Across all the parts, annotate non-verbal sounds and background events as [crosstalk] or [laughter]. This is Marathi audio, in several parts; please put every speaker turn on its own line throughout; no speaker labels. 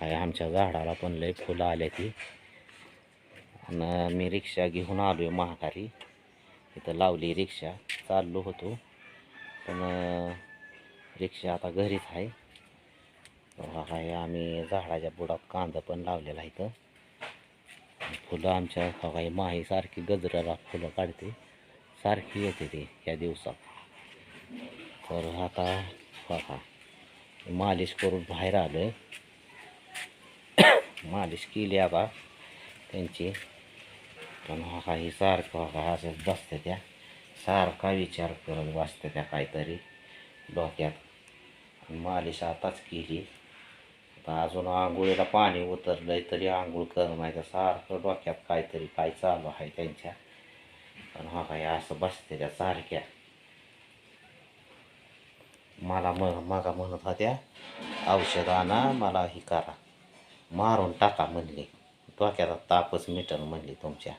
काय आमच्या झाडाला पण लय फुलं आल्या ती. आणि मी रिक्षा घेऊन आलो आहे महाकारी इथं लावली रिक्षा चाललो होतो. पण रिक्षा आता घरीच आहे आहे काय आम्ही झाडाच्या बुडात कांदा पण लावलेला आहे इथं. फुलं आमच्या काही माही सारखी गजराला फुलं काढते. सारखी येते ती या दिवसात. तर आता बघा मालिश करून बाहेर आलो आहे मालिश केली आता त्यांची पण हा काही सारखं का असंच बसतं त्या। सारखा विचार करत बसतं त्या काहीतरी डोक्यात। आणि मालिश आताच केली। आता अजून आंघोळीला पाणी उतरलं आहे तरी आंघोळ कर नाही तर सारखं डोक्यात काहीतरी काय चालू आहे त्यांच्या। पण हा काही असं बसते त्या सारख्या। मला मग मागा म्हणत होत्या औषध आणा मला हे करा। मारून टाका म्हणली. डोक्याचा तापच मिटन म्हणली तुमच्या.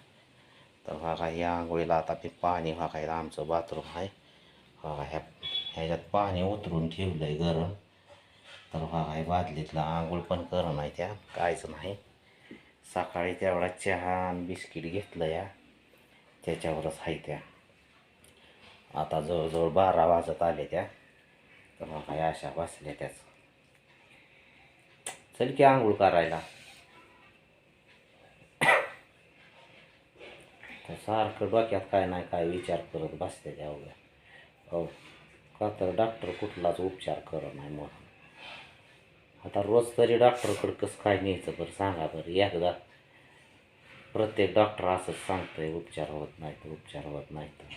तर बघा या आंघोळीला आता ते पाणी हा काय आमचं बाथरूम आहे. बघा ह्या ह्याच्यात पाणी उतरून ठेवलं आहे गरम. तर बघा हे बादलीतला आंघोळ पण करण नाही त्या. कायच नाही. सकाळी तेवढा चहा आणि बिस्किट घेतलं या. त्याच्यावरच आहे त्या. आता जवळजवळ बारा वाजत आले त्या. तर मग काय अशा बसल्या त्याच. चल की आंघोळ करायला. [coughs] तर सारखं डोक्यात काय नाही काय विचार करत बसते त्या हो का तर डॉक्टर कुठलाच उपचार करत नाही म्हणून. आता रोज तरी डॉक्टरकडं कसं काय न्यायचं बरं सांगा बरं. एकदा प्रत्येक डॉक्टर असंच सांगतंय उपचार होत नाही तर उपचार होत नाही तर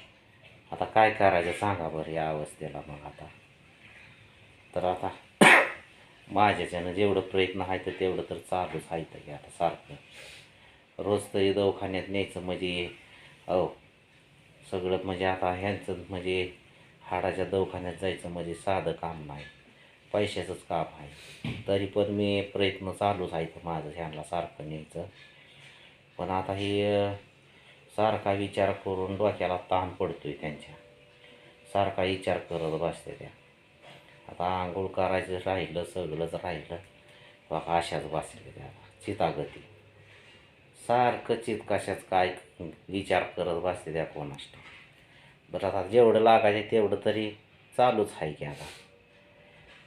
आता काय करायचं सांगा बरं या अवस्थेला मग आता. तर आता माझ्याच्यानं जेवढं प्रयत्न आहे तर तेवढं तर चालूच आहे तर की आता सारखं. रोज तरी दवाखान्यात न्यायचं म्हणजे अहो सगळं म्हणजे आता ह्यांचं म्हणजे हाडाच्या दवाखान्यात जायचं म्हणजे साधं काम नाही. पैशाचंच काम आहे. तरी पण मी प्रयत्न चालूच आहे तर माझं ह्यांना सारखं न्यायचं. पण आता हे सारखा विचार करून डोक्याला ताण पडतो आहे त्यांच्या. सारखा विचार करत बसते त्या. आता आंघोळ करायचं राहिलं सगळंच राहिलं बघा अशाच बसले त्या चितागती. सारखं चित कशाच काय विचार करत बसते त्या कोणाष्ट. बरं आता जेवढं लागायचं तेवढं तरी चालूच आहे की आता.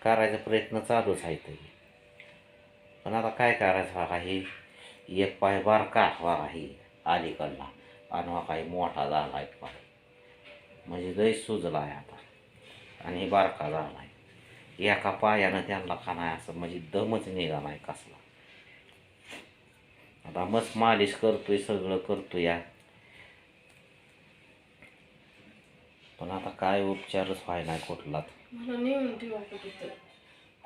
करायचा प्रयत्न चालूच आहे तरी पण आता काय करायचं बघा ही एक पाय बारका बघा ही अलीकडला? आणि हा काही मोठा झाला एक पाय. म्हणजे लय सुजला आहे आता. आणि बारका झाला आहे एका पायानं त्यांना का नाही असं म्हणजे दमच निघा नाही कसला. आता मस्त मालिश करतोय सगळं करतोय या. पण आता काय उपचारच व्हाय नाही कुठलाच.
मला नेऊन ठेवा कुठे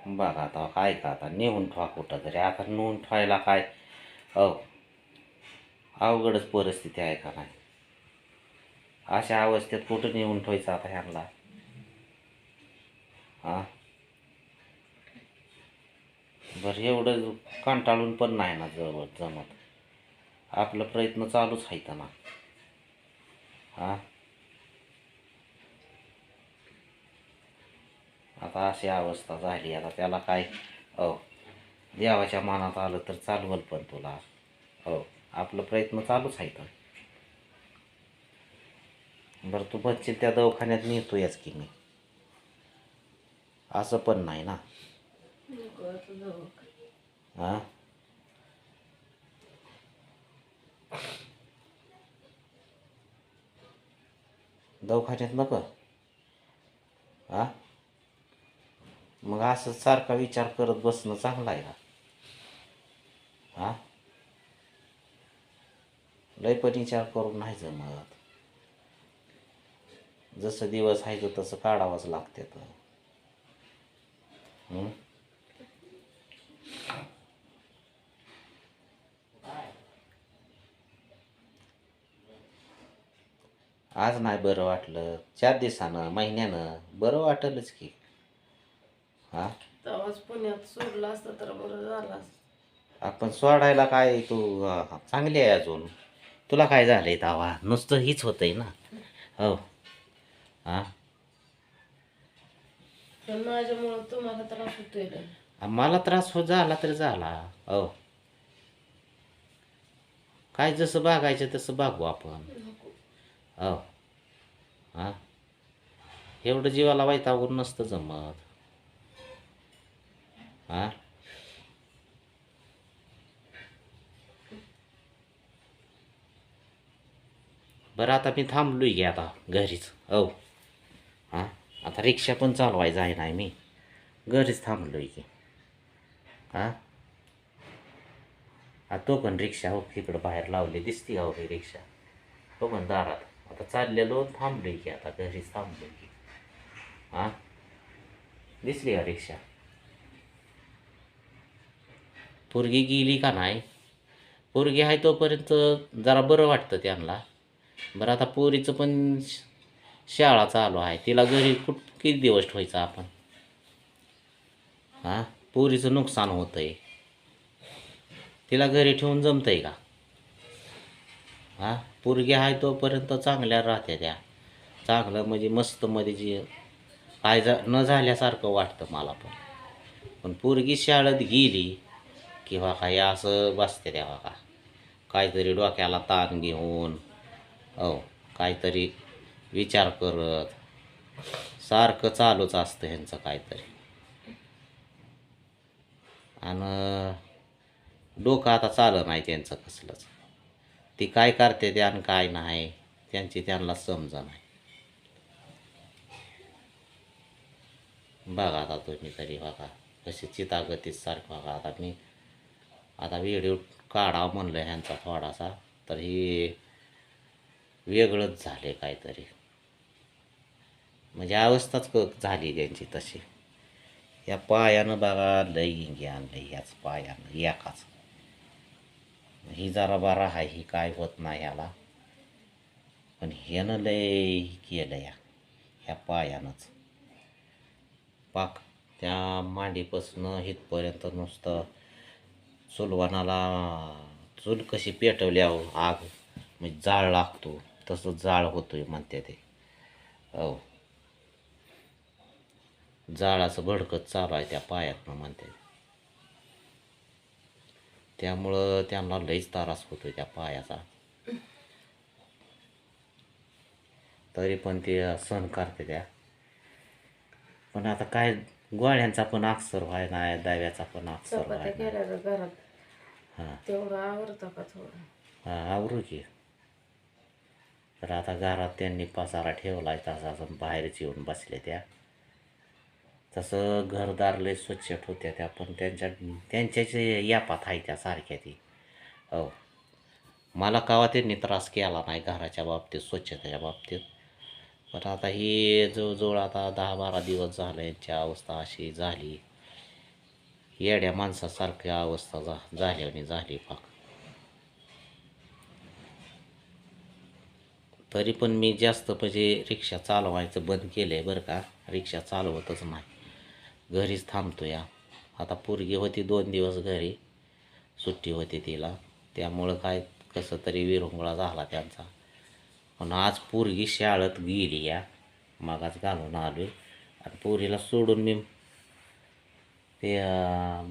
बघा आता काय का आता नेऊन ठेवा कुठं तरी. आता नेऊन ठेवायला काय? हो अवघडच परिस्थिती आहे का नाही? अशा अवस्थेत कुठं नेऊन ठेवायचं आता ह्यांना? हा बरं एवढं कंटाळून पण नाही ना जवळ जमत. आपलं प्रयत्न चालूच आहेत ना हां? आता अशी अवस्था झाली आता त्याला काय हो. देवाच्या मनात आलं तर चालवल पण तुला. हो आपलं प्रयत्न चालूच आहे तर. बरं तू बच्चे त्या दवाखान्यात नेतोयच की मी? असं पण नाही ना. हा? दवाखान्यात नको? हा? मग असं सारखा विचार करत बसणं चांगलं आहे का हा? लय पण विचार करून नाही जमत. जसं दिवस आहे तसं काढावंच लागते तर. आज नाही बरं वाटलं. चार दिवसानं महिन्यानं बरं वाटेलच की. हा?
तेव्हाच पुण्यात सोडलं असतं तर बरं झालं असतं.
आपण सोडायला काय तू अं, चांगली आहे अजून. तुला काय झालंय दावा नुसतं हीच होतंय ना. हो. हा?
पण माझ्यामुळं तुम्हाला त्रास होतोय लय.
आ, मला त्रास हो झाला तरी झाला. हो. काय जसं बागायचं तसं बागू आपण. हो हां? एवढं जीवाला वैतागून नसतं जमत. हां? बरं आता मी थांबलोय की आता घरीच. हो हां? आता रिक्षा पण चालवायचं आहे नाही मी. घरीच थांबलोय की. हां? तो पण रिक्षा हो इकडं बाहेर लावली दिसती का हो रिक्षा? हो पण दारात. आता चाललेलो थांबलोय की आता घरीच थांबलो की. हां? दिसली का रिक्षा? पोरगी गेली का नाही? पोरगी आहे तोपर्यंत जरा बरं वाटतं त्यांना. बरं आता पोरीचं पण शाळा चालू आहे. तिला घरी कुठ किती दिवस ठेवायचा आपण? हां? पोरीचं नुकसान होतंय. तिला घरी ठेवून जमतंय का? हां? पोरगी आहे तोपर्यंत चांगल्या राहत्या त्या. चांगलं म्हणजे मस्त मध्ये जे काय जा न झाल्यासारखं वाटतं मला पण. पण पोरगी शाळेत गेली किंवा काय असं बसते त्या का काहीतरी डोक्याला ताण घेऊन हो काहीतरी विचार करत. सारखं चालूच असतं ह्यांचं काहीतरी. आणि डोकं आता चालं नाही त्यांचं कसलंच. ती काय करते ते आणि काय नाही त्यांची त्यांना समज नाही. बघा आता तुम्ही तरी बघा कशी चितागतीत सारखं बघा. आता मी आता व्हिडिओ काढावं म्हणलं ह्यांचा थोडासा तर ही वेगळंच झाले काहीतरी. म्हणजे अवस्थाच क झाली त्यांची तशी. या पायानं बघा लई इंगी आणलं याच पायानं एकाच. ही जरा बरा आहे ही काय होत नाही याला. पण ह्यानं लय केलं या ह्या पायानंच. पाक त्या मांडीपासनं इथपर्यंत नुसतं चुलवानाला चूल कशी पेटवल्यावर आग. म्हणजे जाळ लागतो तसं जाळ होतोय म्हणते ते. हो जाळाचं भडकत चालू आहे त्या पायातनं म्हणते. त्यामुळं त्यांना लईच त्रास होतोय त्या पायाचा. तरी पण ते सहन करते त्या. पण आता काय गोळ्यांचा पण अक्षर व्हाय नाही दाव्याचा पण अक्षर व्हाय
घरात?
हां.
तेवढं का थोडं?
हां आवरू की. तर आता घरात त्यांनी पसारा ठेवलाय तसा असं बाहेरच येऊन बसले त्या. तसं घरदार लय स्वच्छ ठेवत्या त्या पण त्यांच्या त्यांच्याच यापात आहे त्या सारख्या ती. हो. मला कावा त्यांनी त्रास केला नाही घराच्या बाबतीत स्वच्छतेच्या बाबतीत. पण आता ही जवळजवळ आता दहा बारा दिवस झालं यांची अवस्था अशी झाली. येड्या माणसासारखी अवस्था झा आणि झाली फाक तरी पण मी जास्त म्हणजे रिक्षा चालवायचं बंद केलं आहे बरं का. रिक्षा चालवतच नाही. घरीच थांबतो या आता पोरगी होती दोन दिवस घरी. सुट्टी होती तिला. त्यामुळं काय कसं तरी विरंगुळा झाला त्यांचा. पण आज पोरगी शाळेत गेली या. मागाच घालून आलो आणि पोरीला सोडून मी ते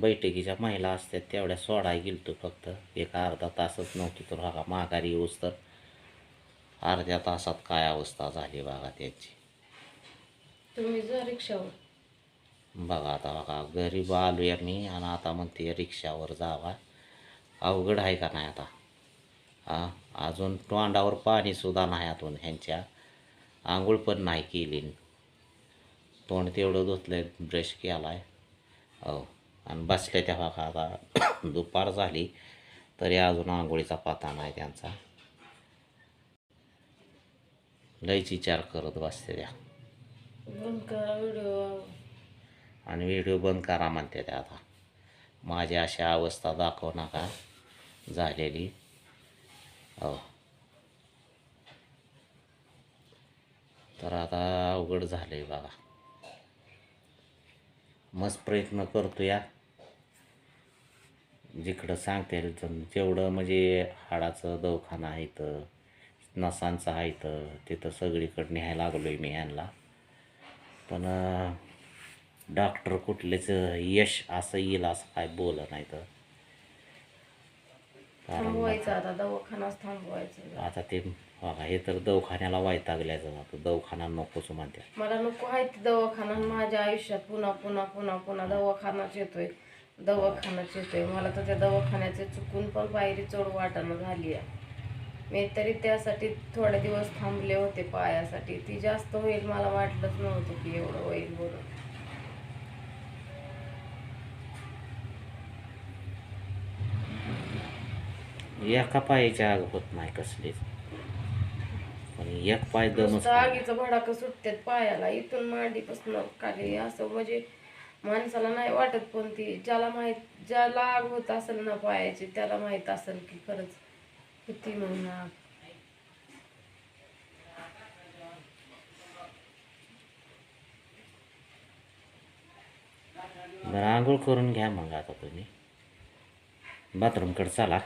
बैठकीच्या महिला असतात तेवढ्या सोडाय गेलतो फक्त. एक अर्धा तासच नव्हती तर बघा माघारी येऊस तर. अर्ध्या तासात काय अवस्था झाली बघा त्यांची.
तुम्ही जा रिक्षावर.
बघा आता बघा गरीब आलो मी आणि आता म्हणते रिक्षावर जावा. अवघड आहे का नाही आता? हां अजून तोंडावर पाणीसुद्धा नाही अजून ह्यांच्या. आंघोळ पण नाही केली. तोंड तेवढं धुतलं ब्रश केला आहे हो आणि बसल्या त्या बघा आता. [coughs] दुपार झाली तरी अजून आंघोळीचा पाता नाही त्यांचा. लयच विचार करत बसते त्या. आणि व्हिडिओ बंद करा म्हणते ते आता. माझी अशा अवस्था दाखवू नका. झालेली. हो. तर आता अवघड झालं आहे बघा. मस्त प्रयत्न करतो या. जिकडं सांगते जेवढं म्हणजे हाडाचं दवाखाना आहे तर नसांचं आहे तर तिथं सगळीकडे न्यायला लागलो आहे मी यांना. पण डॉक्टर कुठलेच यश असं येईल असं काय बोल नाही तर.
थांबवायचं आता दवाखानाच थांबवायचं
आता ते बघा हे तर दवाखान्याला वैतागल्याचं जातं दवाखाना नकोच म्हणते.
मला नको आहे ते दवाखाना. माझ्या आयुष्यात पुन्हा पुन्हा पुन्हा पुन्हा दवाखानाच येतोय. दवाखानाच येतोय. मला तर त्या दवाखान्याचे चुकून पण पायरी चढ वाटाणं झाली आहे. मी तरी त्यासाठी थोडे दिवस थांबले होते पायासाठी. ती जास्त होईल मला वाटलंच नव्हतं की एवढं होईल बरं
एका पायाच्या आग होत नाही कसलीच पण एक पाय दमच
नुसतं आगीचं भडाकं सुटतात पायाला. इथून मांडीपासून खाली असं म्हणजे माणसाला नाही वाटत पण ती ज्याला माहीत ज्याला आग होत असेल ना पायाची त्याला माहीत असेल की खरंच किती म्हणून आग.
बरं आंघोळ करून घ्या मग आता तुम्ही. बाथरूमकडे चला.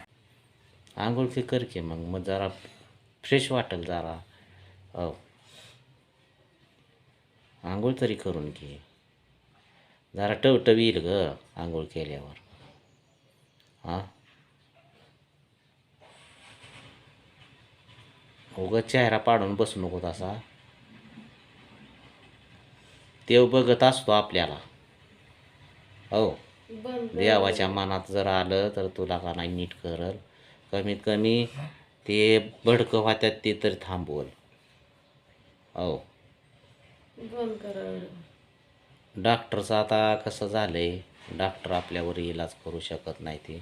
आंघोळ ती कर की मग मग जरा फ्रेश वाटेल जरा. हो आंघोळ तरी करून घे. जरा टवटव येईल ग आंघोळ केल्यावर. हां? उगं चेहरा पाडून बसू नको तसा. देव बघत असतो आपल्याला. हो. देवाच्या मनात जर आलं तर तुला का नाही नीट करल? कमीत कमी ते भडकं होत्यात ते तरी थांबवल. हो
कर.
डॉक्टरचं आता कसं झालंय? डॉक्टर आपल्यावर इलाज करू शकत नाही ते.